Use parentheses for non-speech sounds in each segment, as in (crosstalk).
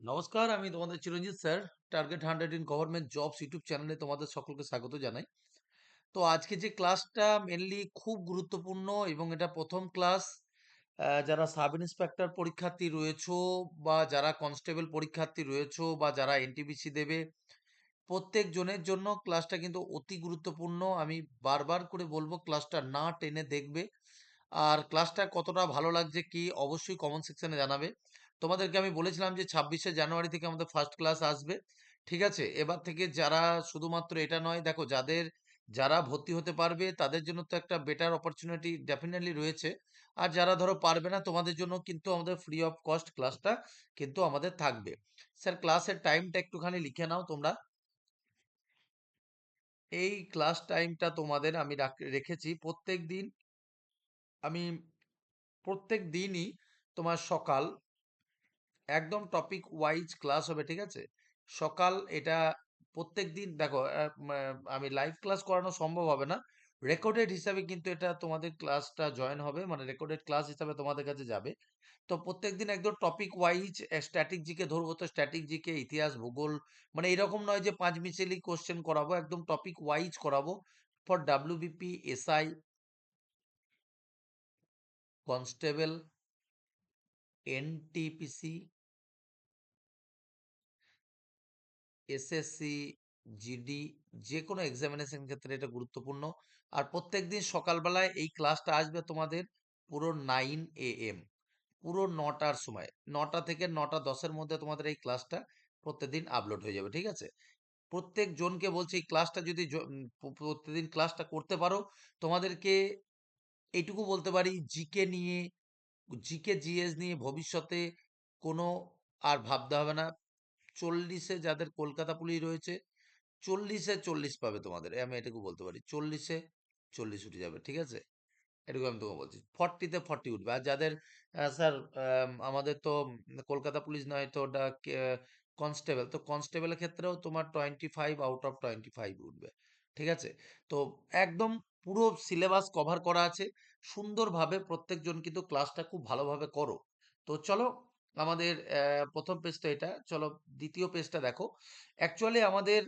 নমস্কার, আমি তোমাদের Chiranjit sir. Target 100 in government jobs YouTube চ্যানেলে তোমাদের সকলকে স্বাগত জানাই। তো আজকে যে ক্লাসটা মেনলি খুব গুরুত্বপূর্ণ এবং এটা প্রথম ক্লাস। যারা সাব ইন্সপেক্টর পরীক্ষার্থী রয়েছো বা যারা কনস্টেবল পরীক্ষার্থী রয়েছো বা যারা এনটিপিসি দেবে, প্রত্যেক জনের জন্য ক্লাসটা কিন্তু অতি গুরুত্বপূর্ণ। আমি বারবার করে বলব ক্লাসটা না টেনে দেখবে। আর ক্লাসটা কতটা ভালো লাগছে কি অবশ্যই কমেন্ট সেকশনে জানাবে। তোমাদেরকে আমি বলেছিলাম যে ২৬শে জানুয়ারি থেকে আমাদের ফার্স্ট ক্লাস আসবে। ঠিক আছে? এবার থেকে যারা শুধুমাত্র এটা নয়, দেখো যাদের, যারা ভর্তি হতে পারবে, তাদের জন্য তো একটা বেটার অপরচুনিটি ডেফিনেটলি রয়েছে। আর যারা ধরো পারবে না, তোমাদের জন্য কিন্তু আমাদের ফ্রি অফ কস্ট ক্লাসটা কিন্তু আমাদের থাকবে। স্যার ক্লাসের টাইমটা একটুখানি লিখে নাও তোমরা। এই ক্লাস টাইমটা তোমাদের আমি রাখ, রেখেছি প্রত্যেকদিন আমি, প্রত্যেক দিনই তোমার সকাল একদম টপিক ওয়াইজ ক্লাস হবে, ঠিক আছে? সকাল এটা প্রত্যেকদিন দেখো আমি লাইভ ক্লাস করানো সম্ভব হবে না। রেকর্ডেড হিসাবে কিন্তু এটা তোমাদের ক্লাসটা জয়েন হবে। মানে রেকর্ডেড ক্লাস হিসাবে তোমাদের কাছে যাবে। তো প্রত্যেকদিন একদম টপিক ওয়াইজ স্ট্যাটিক জিকে ধরবো তো স্ট্যাটিক জিকে, ইতিহাস, ভূগোল মানে এরকম নয় যে ৫ মিসাইলি কোশ্চেন করাবো। একদম টপিক ওয়াইজ করাবো। For WBP, SI constable, NTPC SSC, GD যে কোনো এক্সামিনেশন ক্ষেত্রে এটা গুরুত্বপূর্ণ। আর প্রত্যেক দিন সকালবেলায় এই ক্লাসটা আসবে তোমাদের পুরো নাইন এ এম পুরো নটার সময়। নটা থেকে নটা দশের মধ্যে তোমাদের এই ক্লাসটা প্রত্যেকদিন আপলোড হয়ে যাবে। ঠিক আছে? প্রত্যেক জনকে বলছি এই ক্লাসটা যদি প্রত্যেকদিন ক্লাসটা করতে পারো, তোমাদেরকে এইটুকু বলতে পারি জিকে নিয়ে, জিকে, জিএস নিয়ে ভবিষ্যতে কোনো আর ভাবতে হবে না। ৪০ এ যাদের কলকাতা পুলিশ রয়েছে, চল্লিশে চল্লিশ পাবে তোমাদের। আমি এটুকু বলতে পারি। ৪০ এ ৪০ উঠে যাবে। ঠিক আছে? এটুকু আমি তোমাকে বলছি। 40 তে 40 উঠবে। আর যাদের স্যার আমাদের তো কলকাতা পুলিশ নয় তো ওটা কনস্টেবল। তো কনস্টেবলের ক্ষেত্রেও তোমার 25 আউট অফ 25 উঠবে। ঠিক আছে? তো একদম পুরো সিলেবাস কভার করা আছে। সুন্দরভাবে প্রত্যেকজন কিন্তু ক্লাসটা খুব ভালোভাবে করো। তো চলো আমাদের প্রথম ১ম পেজ তো এটা। চলো দ্বিতীয় পেজটা দেখো। অ্যাকচুয়ালি আমাদের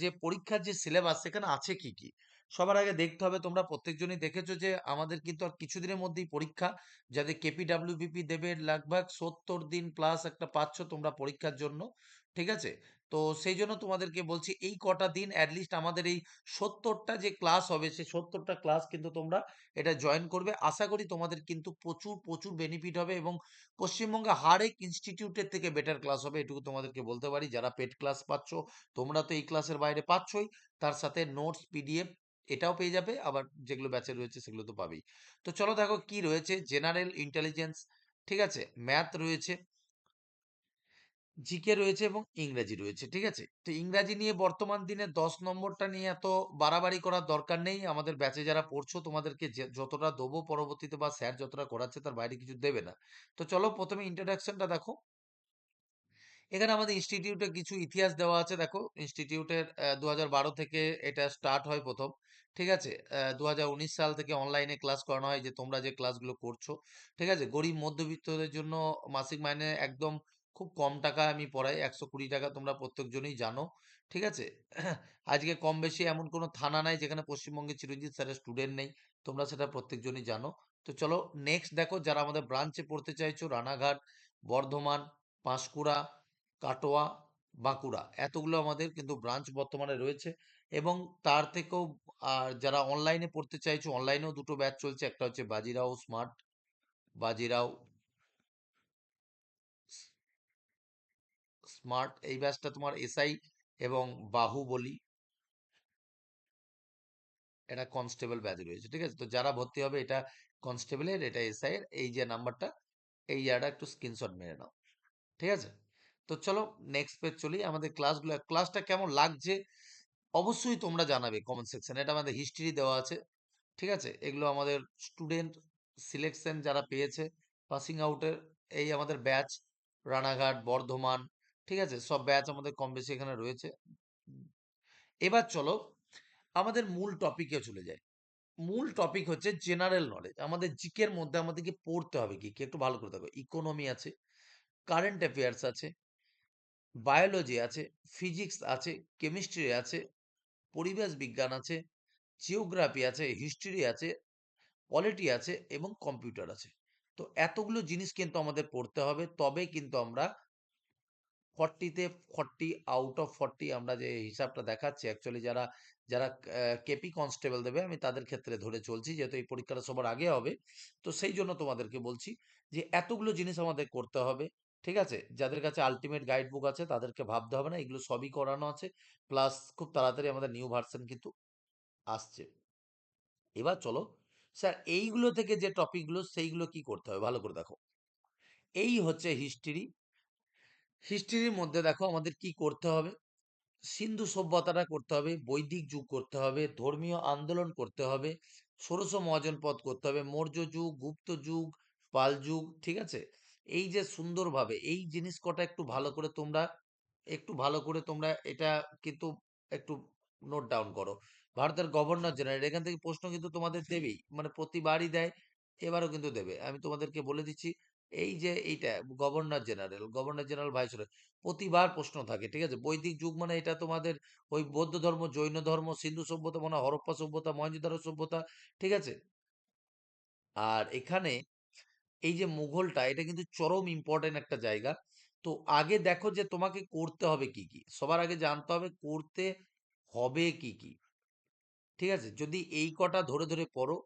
যে পরীক্ষার যে সিলেবাস সেখানে আছে কি, কি? সবার আগে দেখতে হবে তোমরা প্রত্যেকজনই দেখেছ যে আমাদের কিন্তু আর কিছুদিনের মধ্যেই পরীক্ষা। যাদের কেপিডব্লিউবিপি দেবে লাগভাগ ৭০ দিন প্লাস একটা পাচ্ছ তোমরা পরীক্ষার জন্য। ঠিক আছে? তো সেই জন্য তোমাদেরকে বলছি এই কটা দিন অ্যাটলিস্ট আমাদের এই সত্তরটা যে ক্লাস হবে সেই সত্তরটা ক্লাস কিন্তু তোমরা এটা জয়েন করবে। আশা করি তোমাদের কিন্তু প্রচুর, প্রচুর বেনিফিট হবে এবং পশ্চিমবঙ্গে হারেক ইনস্টিটিউটের থেকে বেটার ক্লাস হবে এটুকু তোমাদেরকে বলতে পারি। যারা পেড ক্লাস পাচ্ছ, তোমরা তো এই ক্লাসের বাইরে পাচ্ছই। তার সাথে নোটস, পিডিএফ এটাও পেয়ে যাবে। আবার যেগুলো ব্যাচে রয়েছে সেগুলো তো পাবেই। তো চলো দেখো কি রয়েছে জেনারেল ইন্টেলিজেন্স, ঠিক আছে? ম্যাথ রয়েছে। জিকে রয়েছে এবং ইংরেজি রয়েছে। ঠিক আছে? তো ইংরাজি নিয়ে বর্তমান দিনে ১০ নম্বরটা নিয়ে এত বাড়াবাড়ি করার দরকার নেই। আমাদের ব্যাচে যারা পড়ছো, তোমাদেরকে যতটা দেবো পরবর্তীতে বা স্যার যতটা করাচ্ছে তার বাইরে কিছু দেবে না। তো চলো ১ম এ ইন্ট্রোডাকশনটা দেখো। এখানে আমাদের ইনস্টিটিউটে কিছু ইতিহাস দেওয়া আছে, দেখো। ইনস্টিটিউটের ২০১২ থেকে এটা স্টার্ট হয় প্রথম, ঠিক আছে? ২০১৯ সাল থেকে অনলাইনে ক্লাস করানো হয় যে, তোমরা যে ক্লাসগুলো করছ। ঠিক আছে? গরিব, মধ্যবিত্তদের জন্য মাসিক মাইনে একদম খুব কম টাকায় আমি পড়াই। ৳১২০ তোমরা প্রত্যেকজনই জানো। ঠিক আছে? (clears throat) আজকে কম বেশি এমন কোনো থানা নাই যেখানে পশ্চিমবঙ্গে চিরঞ্জিত স্যারের স্টুডেন্ট নেই। তোমরা সেটা প্রত্যেকজনই জানো। তো চলো নেক্সট দেখো যারা আমাদের ব্রাঞ্চে পড়তে চাইছো রানাঘাট, বর্ধমান, পাঁশকুড়া, কাটোয়া, বাঁকুড়া এতগুলো আমাদের কিন্তু ব্রাঞ্চ বর্তমানে রয়েছে এবং তার থেকেও আর যারা অনলাইনে পড়তে চাইছো অনলাইনেও দুটো ব্যাচ চলছে। একটা হচ্ছে বাজিরাও স্মার্ট, বাজিরাও স্মার্ট এই ব্যাচটা তোমার এসআই এবং বাহুবলী এটা কনস্টেবল ব্যাচ রয়েছে। ঠিক আছে? তো যারা ভর্তি হবে এটা কনস্টেবলের, এটা এসআই এর এই যে নাম্বারটা এই জায়গাটা একটু স্ক্রিনশট মেরে নাও। ঠিক আছে? তো চলো নেক্সট পেজ চলি। আমাদের ক্লাসগুলো ক্লাসটা কেমন লাগছে অবশ্যই তোমরা জানাবে কমেন্ট সেকশনে। এটা আমাদের হিস্ট্রি দেওয়া আছে। ঠিক আছে? এগুলো আমাদের স্টুডেন্ট সিলেকশন যারা পেয়েছে পাসিং আউটের এই আমাদের ব্যাচ রানাঘাট, বর্ধমান, ঠিক আছে? সব ব্যাচ আমাদের কম বেশি এখানে রয়েছে। এবার চলো আমাদের মূল টপিকে চলে যাই। মূল টপিক হচ্ছে জেনারেল নলেজ। আমাদের জিকের মধ্যে আমাদেরকে পড়তে হবে কি, কি একটু ভালো করে দেখো। ইকোনমি আছে, কারেন্ট অ্যাফেয়ার্স আছে, বায়োলজি আছে ফিজিক্স আছে কেমিস্ট্রি আছে পরিবেশ বিজ্ঞান আছে জিওগ্রাফি আছে হিস্ট্রি আছে পলিটি আছে এবং কম্পিউটার আছে তো এতগুলো জিনিস কিন্তু আমাদের পড়তে হবে তবে কিন্তু আমরা ফর্টিতে ফর্টি আউট অফ ফর্টি আমরা যে হিসাবটা দেখাচ্ছি অ্যাকচুয়ালি যারা যারা কেপি কনস্টেবল দেবে, আমি তাদের ক্ষেত্রে ধরে চলছি, যেহেতু এই পরীক্ষাটা সবার আগে হবে। তো সেই জন্য তোমাদেরকে বলছি যে, এতগুলো জিনিস আমাদের করতে হবে, ঠিক আছে? যাদের কাছে আলটিমেট গাইড বুক আছে, তাদেরকে ভাবতে হবে না, এগুলো সবই করানো আছে প্লাস খুব তাড়াতাড়ি আমাদের নিউ ভার্সন কিন্তু আসছে। এবার চলো স্যার এইগুলো থেকে যে টপিকগুলো সেইগুলো কি করতে হবে? ভালো করে দেখো। এই হচ্ছে হিস্ট্রি হিস্ট্রির মধ্যে দেখো আমাদের কি করতে হবে? সিন্ধু সভ্যতাটা করতে হবে বৈদিক যুগ করতে হবে ধর্মীয় আন্দোলন করতে হবে ষোড়শ মহাজনপদ করতে হবে মৌর্য যুগ গুপ্ত যুগ পাল যুগ ঠিক আছে? এই যে সুন্দরভাবে এই জিনিস কটা একটু ভালো করে তোমরা একটু ভালো করে তোমরা এটা কিন্তু একটু নোট ডাউন করো। ভারতের গভর্নর জেনারেল এখান থেকে প্রশ্ন কিন্তু তোমাদের দেবেই মানে প্রতিবারই দেয় এবারও কিন্তু দেবে। আমি তোমাদেরকে বলে দিচ্ছি এই যে এইটা, governor general governor general viceroy প্রতিবার প্রশ্ন থাকে, ঠিক আছে? বৈদিক যুগ মানে এটা তোমাদের ওই বৌদ্ধ ধর্ম, জৈন ধর্ম, সিন্ধু সভ্যতা মানে হরপ্পা সভ্যতা মহেঞ্জোদারো সভ্যতা, ঠিক আছে? আর এখানে এই যে মুঘলটা, এটা কিন্তু চরম ইম্পর্টেন্ট একটা জায়গা। তো আগে দেখো যে তোমাকে করতে হবে কি কি? সবার আগে জানতে হবে করতে হবে কি কি? ঠিক আছে? যদি এই কটা ধরে ধরে পড়ো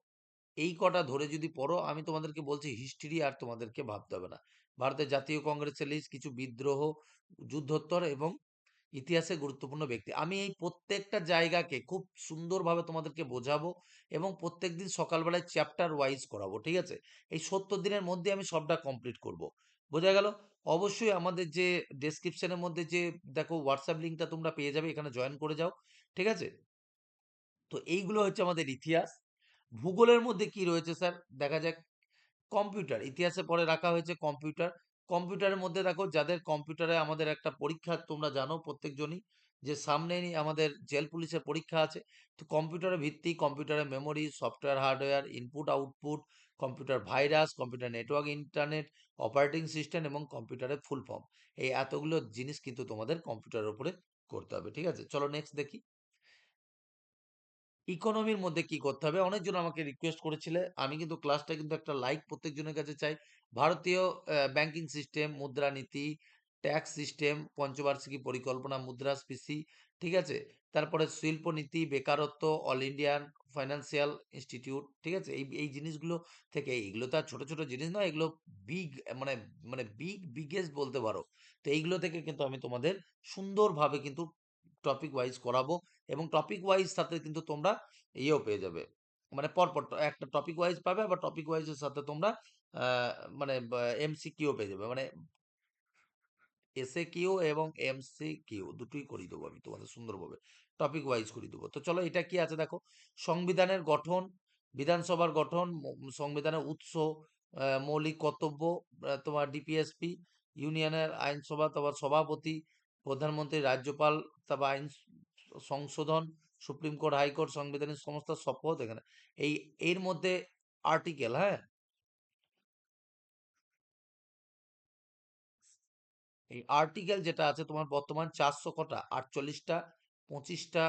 এই কটা ধরে যদি পড়ো, আমি তোমাদেরকে বলছি হিস্ট্রি আর তোমাদেরকে ভাবতে হবে না। ভারতের জাতীয় কংগ্রেসের লিস্ট কিছু বিদ্রোহ, যুদ্ধোত্তর এবং ইতিহাসে গুরুত্বপূর্ণ ব্যক্তি। আমি এই প্রত্যেকটা জায়গাকে খুব সুন্দরভাবে তোমাদেরকে বোঝাবো এবং প্রত্যেক দিন সকালবেলায় চ্যাপ্টার ওয়াইজ করাবো, ঠিক আছে? এই সত্তর দিনের মধ্যে আমি সবটা কমপ্লিট করব। বোঝা গেল? অবশ্যই আমাদের যে ডেসক্রিপশনের মধ্যে যে দেখো হোয়াটসঅ্যাপ লিঙ্কটা তোমরা পেয়ে যাবে, এখানে জয়েন করে যাও, ঠিক আছে? তো এইগুলো হচ্ছে আমাদের ইতিহাস। ভূগোলের মধ্যে কি রয়েছে স্যার? দেখা যাক। কম্পিউটার, ইতিহাসে পরে রাখা হয়েছে কম্পিউটার। কম্পিউটারের মধ্যে দেখো, যাদের কম্পিউটারে আমাদের একটা পরীক্ষা, তোমরা জানো প্রত্যেকজনই যে সামনেই আমাদের জেল পুলিশের পরীক্ষা আছে। তো কম্পিউটারের ভিত্তি, কম্পিউটারের memory software hardware input output computer virus computer network internet operating system এবং কম্পিউটারের ফুল ফর্ম এই এতগুলো জিনিস কিন্তু তোমাদের কম্পিউটারের উপরে করতে হবে, ঠিক আছে? চলো নেক্সট দেখি। ইকোনমির মধ্যে কি করতে হবে? অনেকজন আমাকে রিকোয়েস্ট করেছিলে। আমি কিন্তু ক্লাসটা কিন্তু একটা লাইক প্রত্যেকজনের কাছে চাই। ভারতীয় ব্যাংকিং সিস্টেম মুদ্রানীতি ট্যাক্স সিস্টেম পঞ্চবার্ষিকী পরিকল্পনা মুদ্রাস্ফীতি ঠিক আছে? তারপরে শিল্পনীতি বেকারত্ব অল ইন্ডিয়ান ফাইন্যান্সিয়াল ইনস্টিটিউট ঠিক আছে? এই এই জিনিসগুলো থেকে, এইগুলো তো আর ছোটো ছোটো জিনিস নয়। এগুলো বিগ মানে মানে বিগ বিগেস্ট বলতে পারো। তো এইগুলো থেকে কিন্তু আমি তোমাদের সুন্দরভাবে কিন্তু টপিক ওয়াইজ করাবো এবং টপিক ওয়াইজ সাথে কিন্তু তোমরা ইয়েও পেয়ে যাবে। মানে পরপর একটা টপিক ওয়াইজ পাবে, আবার টপিক ওয়াইজের সাথে তোমরা মানে এমসিকিউ পেয়ে যাবে। মানে এসএ কিউ এবং এমসি কিউ দুটোই করে দেবো আমি তোমাদের সুন্দরভাবে। টপিক ওয়াইজ করে দেবো। তো চলো এটা কি আছে দেখো? সংবিধানের গঠন, বিধানসভার গঠন সংবিধানের উৎস মৌলিক কর্তব্য তোমার ডিপিএসপি ইউনিয়নের আইনসভা, তোমার সভাপতি প্রধানমন্ত্রী, রাজ্যপাল তারপর আইন সংশোধন, সুপ্রিম কোর্ট হাইকোর্ট সংবিধানের সমস্ত শপথ এখানে। এই, এর মধ্যে আর্টিকেল হ্যাঁ? এই আর্টিকেল যেটা আছে তোমার বর্তমান চারশো কটা, আটচল্লিশটা, পঁচিশটা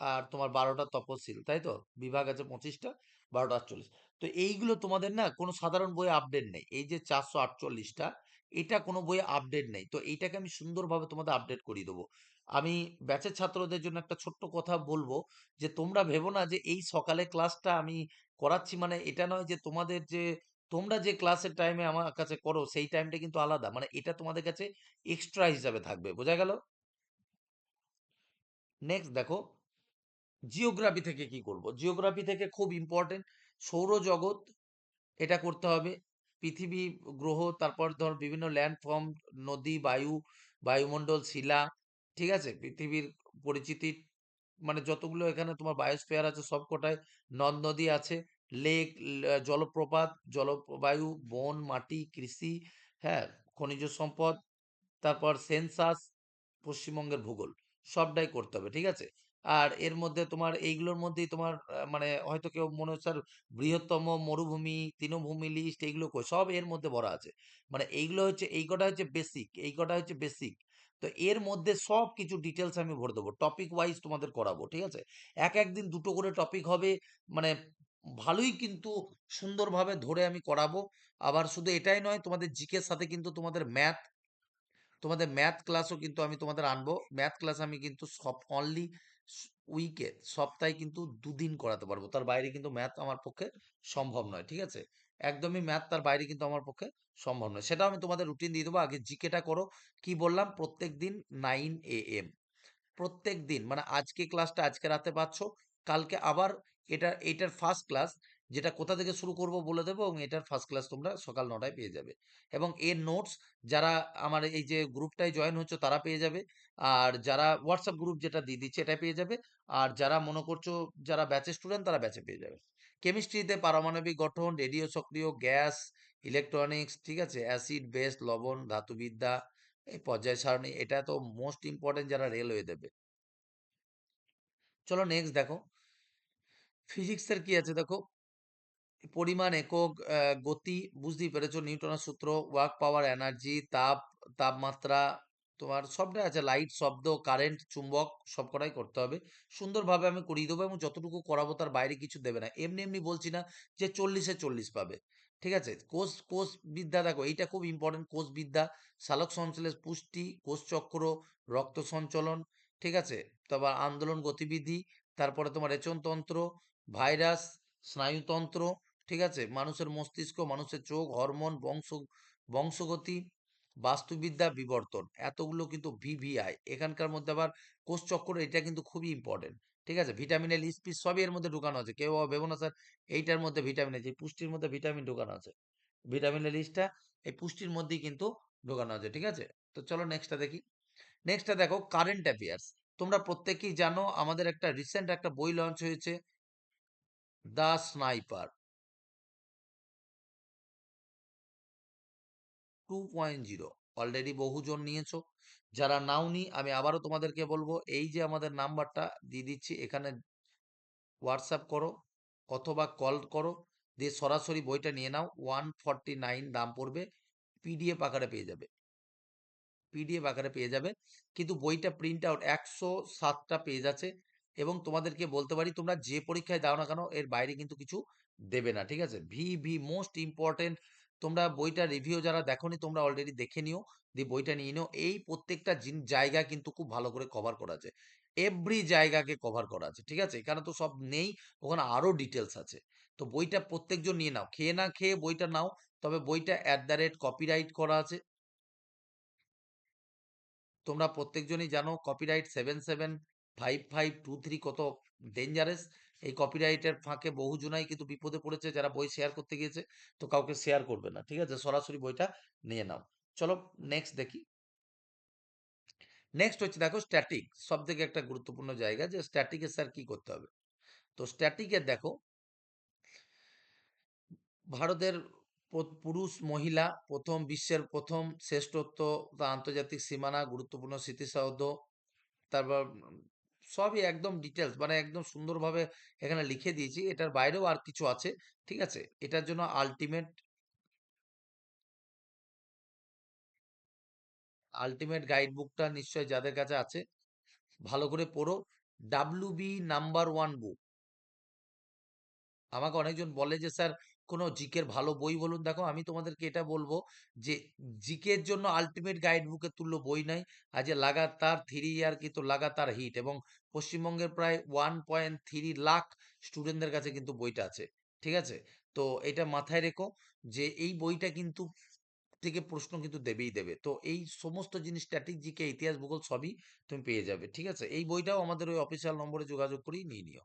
আর তোমার বারোটা তপশিল তাই তো? বিভাগ আছে পঁচিশটা, বারোটা আটচল্লিশ। তো এইগুলো তোমাদের না কোনো সাধারণ বই আপডেট নেই। এই যে চারশো আটচল্লিশটা এটা কোনো বইয়ে আপডেট নেই। তো এইটাকে আমি সুন্দরভাবে তোমাদের আপডেট করিয়ে দেবো। আমি ব্যাচের ছাত্রদের জন্য একটা ছোট্ট কথা বলব যে, তোমরা ভেবো না যে, এই সকালে ক্লাসটা আমি করাচ্ছি মানে এটা নয় যে, তোমাদের যে, তোমরা যে ক্লাসের টাইমে আমার কাছে করো, সেই টাইমটা কিন্তু আলাদা। মানে এটা তোমাদের কাছে এক্সট্রা হিসাবে থাকবে। বোঝা গেল? নেক্সট দেখো জিওগ্রাফি থেকে কি করব? জিওগ্রাফি থেকে খুব ইম্পর্টেন্ট সৌরজগৎ, এটা করতে হবে। পৃথিবী গ্রহ, তারপর ধর বিভিন্ন ল্যান্ডফর্ম নদী, বায়ু, বায়ুমণ্ডল, শিলা, ঠিক আছে? পৃথিবীর পরিচিতি মানে যতগুলো এখানে তোমার বায়োস্ফিয়ার আছে, সব কটায় নদ নদী আছে লেক জলপ্রপাত, জলবায়ু, বন, মাটি, কৃষি হ্যাঁ খনিজ সম্পদ, তারপর সেন্সাস পশ্চিমবঙ্গের ভূগোল, সবটাই করতে হবে, ঠিক আছে? আর এর মধ্যে তোমার এইগুলোর মধ্যেই তোমার মানে হয়তো কেউ মনে হচ্ছে বৃহত্তম মরুভূমি, তৃণভূমি লিস্ট এইগুলো সব এর মধ্যে ভরা আছে। মানে এইগুলো হচ্ছে, এই কটা হচ্ছে বেসিক এই কটা হচ্ছে বেসিক তো এর মধ্যে সব কিছু ডিটেলস আমি ভরে দেবো। টপিক ওয়াইজ তোমাদের করাবো, ঠিক আছে? এক একদিন দুটো করে টপিক হবে মানে ভালোই কিন্তু সুন্দরভাবে ধরে আমি করাবো। আবার শুধু এটাই নয়, তোমাদের জিকের সাথে কিন্তু তোমাদের ম্যাথ তোমাদের ম্যাথ ক্লাসও কিন্তু আমি তোমাদের আনব। ম্যাথ ক্লাস আমি কিন্তু সব অনলি উইকে সপ্তাহে কিন্তু দুদিন করাতে পারব। তার বাইরে কিন্তু ম্যাথ আমার পক্ষে সম্ভব নয়, ঠিক আছে? একদমই ম্যাথ তার বাইরে কিন্তু আমার পক্ষে সম্ভব নয়। সেটা আমি তোমাদের রুটিন দিয়ে দেবো। আগে জিকেটা করো। কি বললাম? প্রত্যেক দিন নাইন এ এম প্রত্যেক দিন মানে আজকে ক্লাসটা আজকে রাতে পাচ্ছ। কালকে আবার এটা, এটার ফার্স্ট ক্লাস যেটা কোথা থেকে শুরু করব বলে দেবো এবং এটার ফার্স্ট ক্লাস তোমরা সকাল নটায় পেয়ে যাবে। এবং এর নোটস যারা আমার এই যে গ্রুপটায় জয়েন হচ্ছে তারা পেয়ে যাবে। আর যারা হোয়াটসঅ্যাপ গ্রুপ যেটা দিয়ে দিচ্ছে এটা পেয়ে যাবে। আর যারা মনে করছ যারা ব্যাচের স্টুডেন্ট তারা ব্যাচে পেয়ে যাবে। কেমিস্ট্রিতে পারমাণবিক গঠন রেডিও সক্রিয় গ্যাস ইলেকট্রনিক্স ঠিক আছে? অ্যাসিড বেস লবণ, ধাতুবিদ্যা, এই পর্যায় সারণী, এটা তো মোস্ট ইম্পর্টেন্ট যারা রেলওয়ে দেবে। চলো নেক্সট দেখো। ফিজিক্সের কি আছে দেখো? পরিমাণ একক গতি বুঝতেই পেরেছ। নিউটনের সূত্র ওয়ার্ক পাওয়ার এনার্জি, তাপ, তাপমাত্রা, তোমার সবটাই আছে। লাইট, শব্দ, কারেন্ট, চুম্বক সব কটাই করতে হবে। সুন্দরভাবে আমি করিয়ে দেবো এবং যতটুকু করাবো তার বাইরে কিছু দেবে না। এমনি এমনি বলছি না যে চল্লিশে চল্লিশ পাবে। ঠিক আছে? কোষ কোষ বিদ্যা দেখো, এইটা খুব ইম্পর্টেন্ট কোষ বিদ্যা। সালোক সঞ্চালের পুষ্টি কোষচক্র রক্ত সঞ্চলন, ঠিক আছে? তারপর আন্দোলন গতিবিধি, তারপরে তোমার রেচনতন্ত্র, ভাইরাস, স্নায়ুতন্ত্র ঠিক আছে? মানুষের মস্তিষ্ক, মানুষের চোখ, হরমোন, বংশ, বংশগতি, বাস্তুবিদ্যা, বিবর্তন এতগুলো কিন্তু ভিভিআই। এখানকার মধ্যে আবার কোষচক্র এটা কিন্তু খুবই ইম্পর্টেন্ট ঠিক আছে? ভিটামিনের লিস্ট পিস সবই এর মধ্যে ঢুকানো আছে। কেউ ভেবো না স্যার, এইটার মধ্যে ভিটামিন আছে পুষ্টির মধ্যে ভিটামিন ঢুকানো আছে। ভিটামিন ভিটামিনের লিস্টটা এই পুষ্টির মধ্যেই কিন্তু ঢোকানো আছে, ঠিক আছে? তো চলো নেক্সটটা দেখি। নেক্সটটা দেখো কারেন্ট অ্যাফেয়ার্স তোমরা প্রত্যেকেই জানো, আমাদের একটা রিসেন্ট একটা বই লঞ্চ হয়েছে the sniper two point zero already বহুজন নিয়েছো। যারা নাওনি, আমি আবারও তোমাদেরকে বলব, এই যে আমাদের নাম্বারটা দিয়ে দিচ্ছি, এখানে হোয়াটসঅ্যাপ করো অথবা কল করো, দিয়ে সরাসরি বইটা নিয়ে নাও ওয়ান ফর্টি নাইন দাম পড়বে পিডিএফ আকারে পেয়ে যাবে। পিডিএফ আকারে পেয়ে যাবে, কিন্তু বইটা প্রিন্ট আউট একশো সাতটা পেজ আছে, এবং তোমাদেরকে বলতে পারি, তোমরা যে পরীক্ষায় দাও না কেন, এর বাইরে কিন্তু কিছু দেবে না, ঠিক আছে? ভি ভি মোস্ট ইম্পর্টেন্ট তোমরা বইটা রিভিউ যারা দেখোনি, তোমরা অলরেডি দেখে নিও, দিয়ে বইটা নিয়ে নিও। এই প্রত্যেকটা জায়গা কিন্তু খুব ভালো করে কভার করা আছে এভরি জায়গাকে কভার করা আছে, ঠিক আছে? এখানে তো সব নেই, ওখানে আরও ডিটেলস আছে। তো বইটা প্রত্যেকজন নিয়ে নাও। খেয়ে না খেয়ে বইটা নাও, তবে বইটা অ্যাট দ্য রেট কপিরাইট করা আছে। তোমরা প্রত্যেকজনই জানো copyright seven seven five five two three কত ডেঞ্জারাস এই কপিরাইটের ফাঁকে বহুজনাই কিন্তু বিপদে পড়েছে, যারা বই শেয়ার করতে গিয়েছে, তো কাউকে শেয়ার করবে না, ঠিক আছে? সরাসরি বইটা নিয়ে নাও। চলো নেক্সট দেখি। নেক্সট হচ্ছে দেখো স্ট্যাটিক সব থেকে একটা গুরুত্বপূর্ণ জায়গা যে স্ট্যাটিকে স্যার কি করতে হবে? তো স্ট্যাটিকে দেখো, ভারতের পুরুষ, মহিলা, প্রথম বিশ্বের প্রথম শ্রেষ্ঠত্ব, আন্তর্জাতিক সীমানা, গুরুত্বপূর্ণ স্মৃতিসৌধ, তারপর সবই একদম ডিটেলস মানে একদম সুন্দরভাবে এখানে লিখে দিয়েছি। এটার বাইরেও আর কিছু আছে, ঠিক আছে? এটার জন্য আলটিমেট আলটিমেট গাইড বুকটা নিশ্চয়ই যাদের কাছে আছে, ভালো করে পড়ো। W B number one book আমাকে অনেকজন বলে যে, স্যার, কোনো জিকের ভালো বই বলুন। দেখো, আমি তোমাদেরকে এটা বলব যে জিকের জন্য আলটিমেট গাইড বুকের তুল্য বই নাই। আজ লাগাতার থ্রি ইয়ার কিন্তু লাগাতার হিট এবং পশ্চিমবঙ্গের প্রায় ওয়ান পয়েন্ট থ্রি লাখ স্টুডেন্টদের কাছে কিন্তু বইটা আছে, ঠিক আছে? তো এটা মাথায় রেখো যে এই বইটা কিন্তু থেকে প্রশ্ন কিন্তু দেবেই দেবে। তো এই সমস্ত জিনিস স্ট্যাটিক জিকে ইতিহাস, ভূগোল সবই তুমি পেয়ে যাবে, ঠিক আছে? এই বইটাও আমাদের ওই অফিসিয়াল নম্বরে যোগাযোগ করেই নিয়ে নিও।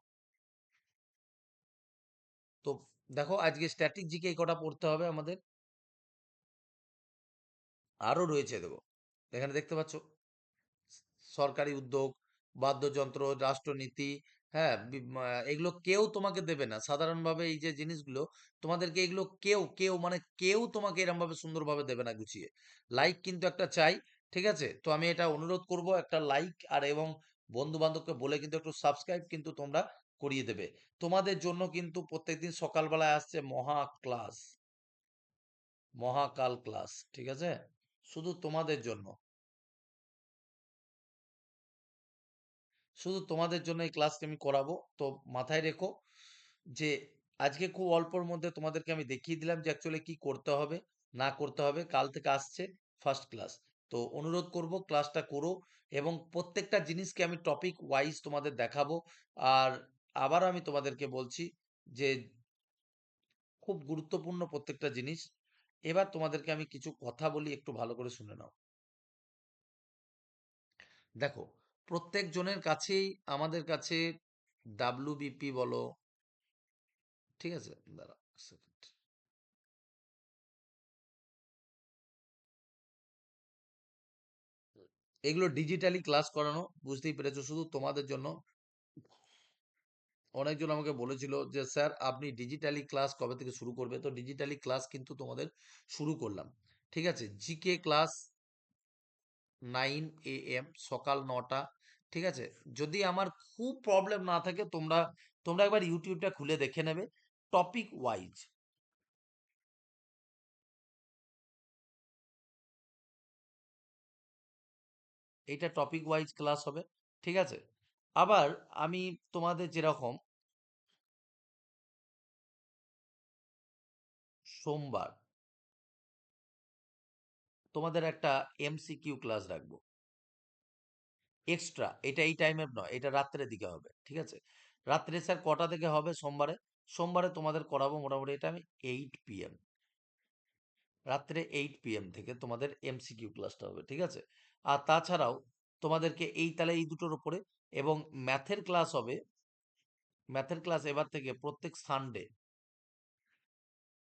তো দেখো আজকে স্ট্যাটিক জিকে এই কটা পড়তে হবে আমাদের? আরও রয়েছে দেখো, এখানে দেখতে পাচ্ছ? সরকারি উদ্যোগ বাদ্যযন্ত্র, রাষ্ট্রনীতি হ্যাঁ? এগুলো কেউ তোমাকে দেবে না। সাধারণভাবে এই যে জিনিসগুলো, তোমাদেরকে এগুলো কেউ কেউ মানে কেউ তোমাকে এরকম ভাবে সুন্দরভাবে দেবে না গুছিয়ে। লাইক কিন্তু একটা চাই, ঠিক আছে? তো আমি এটা অনুরোধ করব একটা লাইক আর এবং বন্ধু বান্ধবকে বলে কিন্তু একটু সাবস্ক্রাইব কিন্তু তোমরা করিয়ে দেবে। তোমাদের জন্য কিন্তু প্রত্যেকদিন সকালবেলায় আসছে মহা ক্লাস মহাকাল ক্লাস ঠিক আছে? শুধু তোমাদের জন্য। শুধু তোমাদের জন্য এই ক্লাসটি আমি করাবো। তো মাথায় রেখো যে আজকে খুব অল্পর মধ্যে তোমাদেরকে আমি দেখিয়ে দিলাম যে অ্যাকচুয়ালি কি করতে হবে, না করতে হবে। কাল থেকে আসছে ফার্স্ট ক্লাস তো অনুরোধ করব ক্লাসটা করো এবং প্রত্যেকটা জিনিসকে আমি টপিক ওয়াইজ তোমাদের দেখাবো। আর আবার আমি তোমাদেরকে বলছি যে খুব গুরুত্বপূর্ণ প্রত্যেকটা জিনিস। এবার তোমাদেরকে আমি কিছু কথা বলি, একটু ভালো করে শুনে নাও। দেখো প্রত্যেক জনের কাছেই আমাদের কাছে ডাব্লিউবিপি বলো। ঠিক আছে? দাঁড়া এগুলো ডিজিটালি ক্লাস করানো, বুঝতেই পেরেছ? শুধু তোমাদের জন্য। অনেকজন আমাকে বলেছিল যে, স্যার, আপনি ডিজিটালি ক্লাস কবে থেকে শুরু করবে তো ডিজিটালি ক্লাস কিন্তু তোমাদের শুরু করলাম। ঠিক আছে? GK class nine A M, সকাল নটা, ঠিক আছে? যদি আমার খুব প্রবলেম না থাকে, তোমরা তোমরা একবার ইউটিউবটা খুলে দেখে নেবে। টপিক ওয়াইজ এইটা টপিক ওয়াইজ ক্লাস হবে, ঠিক আছে? আবার আমি তোমাদের যেরকম সোমবার তোমাদের একটা এমসিকিউ ক্লাস রাখব। এক্সট্রা এটা এই টাইমের নয়, এটা রাত্রের দিকে হবে, ঠিক আছে? রাত্রে স্যার কটা থেকে হবে সোমবারে? সোমবারে তোমাদের করাবো মোটামুটি এটা আমি এইট পিএম রাত্রে এইট পিএম থেকে তোমাদের এমসিকিউ ক্লাসটা হবে, ঠিক আছে? আর তাছাড়াও তোমাদেরকে এই তাহলে এই দুটোর উপরে এবং ম্যাথের ক্লাস হবে ম্যাথের ক্লাস এবার থেকে প্রত্যেক সানডে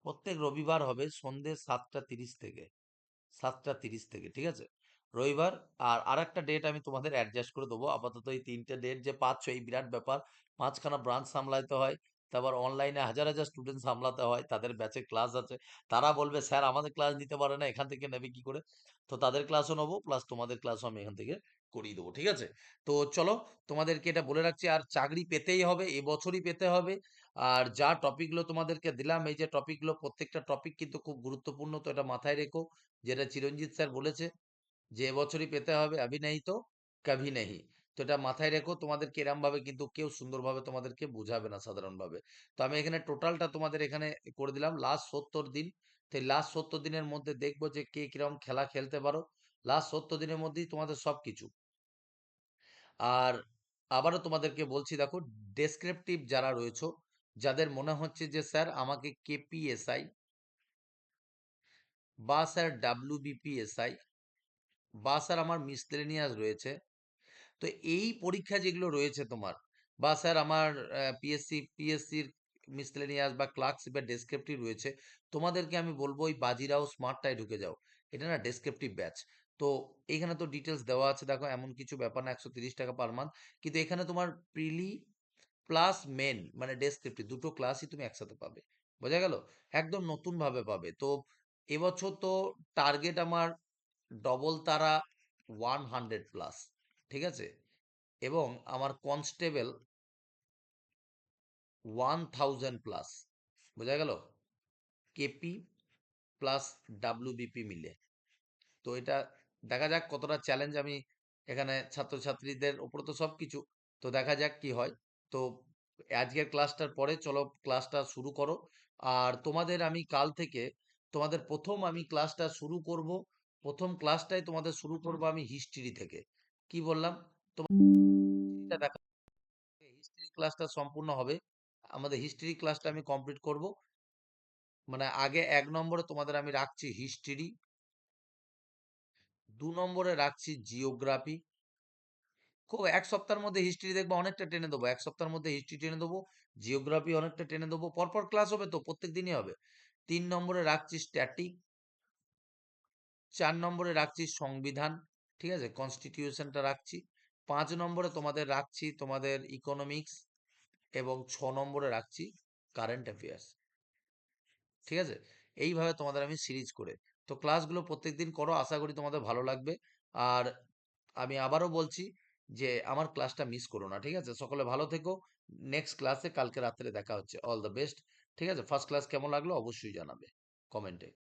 প্রত্যেক রবিবার হবে সন্ধে সাতটা তিরিশ থেকে। সাতটা তিরিশ থেকে, ঠিক আছে? রবিবার আর আরেকটা ডেট আমি তোমাদের অ্যাডজাস্ট করে দেবো। আপাতত এই তিনটে ডেট যে পাচ্ছ, এই বিরাট ব্যাপার। পাঁচখানা ব্রাঞ্চ সামলাইতে হয়, তারপর অনলাইনে হাজার হাজার স্টুডেন্ট সামলাতে হয়, তাদের ব্যাচে ক্লাস আছে। তারা বলবে, স্যার, আমাদের ক্লাস নিতে পারে না, এখান থেকে নেবে কি করে? তো তাদের ক্লাসও নেব প্লাস তোমাদের ক্লাসও আমি এখান থেকে করিয়ে দেবো, ঠিক আছে? তো চলো তোমাদেরকে এটা বলে রাখছি, আর চাকরি পেতেই হবে, এবছরই পেতে হবে। আর যা টপিকগুলো তোমাদেরকে দিলাম, এই যে টপিকগুলো প্রত্যেকটা টপিক কিন্তু খুব গুরুত্বপূর্ণ, তো এটা মাথায় রেখো। যেটা চিরঞ্জিত স্যার বলেছে, যে এবছরই পেতে হবে আবি নেই তো কভি নেই তো এটা মাথায় রেখো তোমাদের কিরম ভাবে কিন্তু কেউ সুন্দরভাবে তোমাদেরকে বুঝাবে না সাধারণভাবে। তো আমি এখানে টোটালটা তোমাদের এখানে করে দিলাম। লাস্ট সত্তর দিন, তো লাস্ট সত্তর দিনের মধ্যে দেখব যে কে কিরম খেলা খেলতে পারো। লাস্ট সত্তর দিনের মধ্যেই তোমাদের সব কিছু আর আবারও তোমাদেরকে বলছি, দেখো ডেসক্রিপটিভ যারা রয়েছে যাদের মনে হচ্ছে যে, স্যার, আমাকে কেপিএসআই বা স্যার ডাব্লিউবিপিএসআই বা স্যার আমার মিসলেনিয়াস রয়েছে। তো এই পরীক্ষা যেগুলো রয়েছে তোমার, বা স্যার আমার পিএসসি, পিএসসির মিসলেনিয়াস বা ক্লার্কশিপের ডেসক্রিপটিভ রয়েছে, তোমাদেরকে আমি বলব ওই বাজিরাও স্মার্টটাই ঢুকে যাও। এটা না ডেসক্রিপটিভ ব্যাচ। তো এখানে তো ডিটেলস দেওয়া আছে, দেখো এমন কিছু ব্যাপার না, একশো তিরিশ টাকা পার মান্থ। কিন্তু এখানে তোমার প্রিলি প্লাস মেন মানে ডেসক্রিপটিভ, দুটো ক্লাসই তুমি একসাথে পাবে। বোঝা গেল? একদম নতুন ভাবে পাবে। তো এবছর তো টার্গেট আমার ডবল তারা ওয়ান হান্ড্রেড প্লাস ঠিক আছে? এবং আমার কনস্টেবল ওয়ান থাউজেন্ড প্লাস বোঝা গেল? কেপি প্লাস ডাব্লিউবিপি মিলে। তো এটা দেখা যাক কতটা চ্যালেঞ্জ আমি এখানে ছাত্রছাত্রীদের ওপরে তো সব কিছু তো দেখা যাক কি হয়। তো আজকের ক্লাসটার পরে চলো ক্লাসটা শুরু করো। আর তোমাদের আমি কাল থেকে তোমাদের প্রথম আমি ক্লাসটা শুরু করব। প্রথম ক্লাসটাই তোমাদের শুরু করব আমি হিস্ট্রি থেকে। কি বললাম? তোমার হিস্ট্রি ক্লাসটা সম্পূর্ণ হবে। আমাদের হিস্ট্রি ক্লাসটা আমি কমপ্লিট করব। মানে আগে এক নম্বরে তোমাদের আমি রাখছি হিস্ট্রি। দু নম্বরে রাখছি জিওগ্রাফি। খুব এক সপ্তাহের মধ্যে হিস্ট্রি দেখব, অনেকটা টেনে দেবো। এক সপ্তাহের মধ্যে হিস্ট্রি টেনে দেবো জিওগ্রাফি অনেকটা টেনে দেবো, পরপর ক্লাস হবে তো, প্রত্যেক দিনই হবে। তিন নম্বরে রাখছি স্ট্যাটিক চার নম্বরে রাখছি সংবিধান, ঠিক আছে? কনস্টিটিউশনটা রাখছি। পাঁচ নম্বরে তোমাদের রাখছি তোমাদের ইকোনমিক্স এবং ছ নম্বরে রাখছি কারেন্ট অ্যাফেয়ার্স ঠিক আছে? এইভাবে তোমাদের আমি সিরিজ করে। তো ক্লাসগুলো প্রত্যেক দিন করো, আশা করি তোমাদের ভালো লাগবে। আর আমি আবারও বলছি যে, আমার ক্লাসটা মিস করো না। ঠিক আছে? সকলে ভালো থেকো। নেক্সট ক্লাসে কালকে রাত্রে দেখা হচ্ছে। অল দ্য বেস্ট ঠিক আছে? ফার্স্ট ক্লাস কেমন লাগল? অবশ্যই জানাবে। কমেন্টে